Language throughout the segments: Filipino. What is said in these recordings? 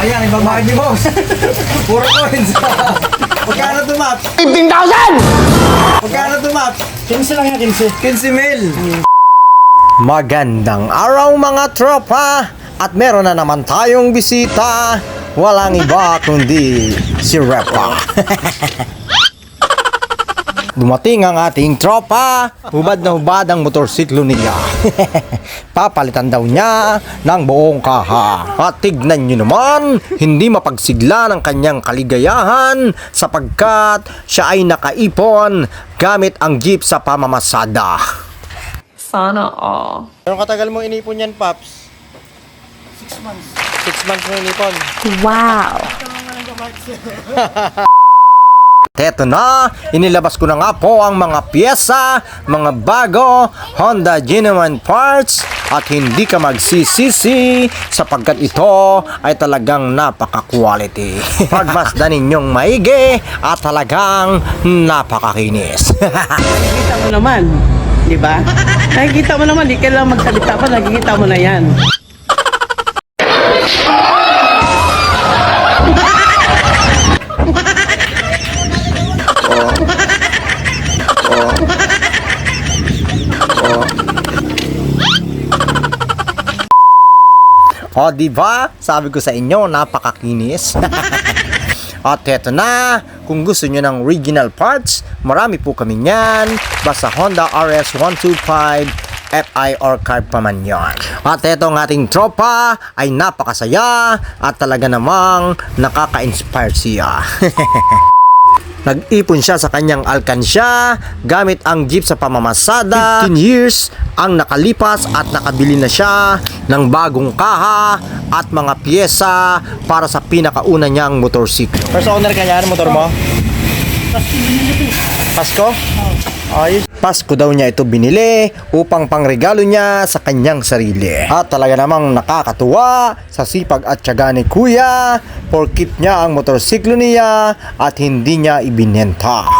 Ayan, ibabayad ni boss. Puro coins. Magkano to, Maps? 15,000! Magkano to, Maps? 15 lang yan, 15. 15 mil. Magandang araw mga tropa at meron na naman tayong bisita. Walang iba kundi si Repa. Dumating ang ating tropa. Hubad na hubad ang motorsiklo niya. Papalitan daw niya ng buong kaha. At tignan nyo naman, hindi mapagsigla ng kanyang kaligayahan sapagkat siya ay nakaipon gamit ang jeep sa pamamasada. Sana all. Anong katagal mo inipon yan, Paps? Six months. Six months mo inipon. Wow. Eto na, inilabas ko na nga po ang mga pyesa, mga bago, Honda genuine parts, at hindi ka magsisisi sapagkat ito ay talagang napaka-quality. Pagmasdan ninyong maigi at talagang napakakinis. Nakikita mo naman, di ba? Nakikita mo naman, di ka lang magsalita pa, nakikita mo na yan. O, di ba? Sabi ko sa inyo, napakakinis. At eto na, kung gusto nyo ng original parts, marami po kami niyan. Basta Honda RS125 FI or card pa man yan. At eto ang ating tropa ay napakasaya at talaga namang nakaka-inspire siya. Nag-ipon siya sa kanyang alkansya gamit ang jeep sa pamamasada. 15 years ang nakalipas at nakabili na siya ng bagong kaha at mga pyesa para sa pinakauna niyang motorsiklo. First owner ka niyan, motor mo? Pasko? Ayos. Pasko daw niya ito binili upang pangregalo niya sa kanyang sarili. At talaga namang nakakatuwa sa sipag at tiyaga ni kuya keep niya ang motorsiklo niya at hindi niya ibinenta.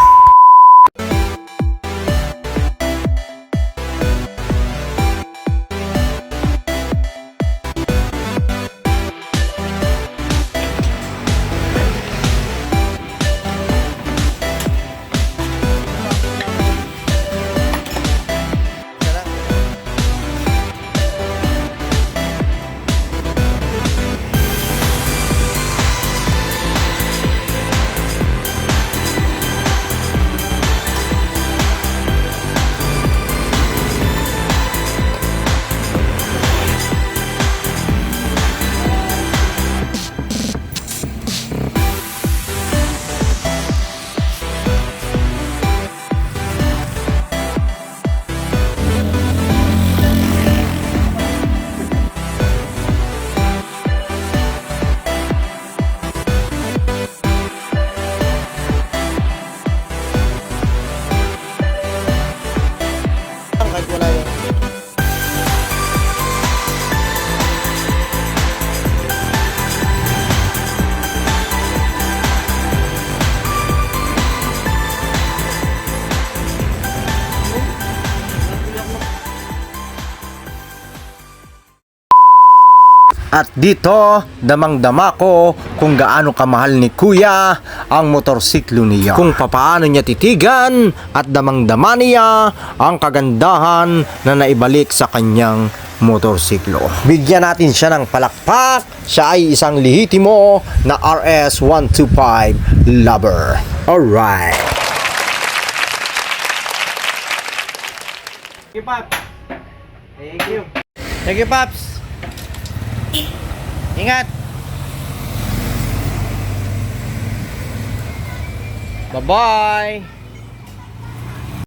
At dito, damang-dama ko kung gaano kamahal ni Kuya ang motorsiklo niya. Kung papaano niya titigan at damang-dama niya ang kagandahan na naibalik sa kanyang motorsiklo. Bigyan natin siya ng palakpak. Siya ay isang lihitimo na RS125 lover. Alright. Thank you, Paps. Thank you. Thank you, Paps. Ingat. Bye-bye.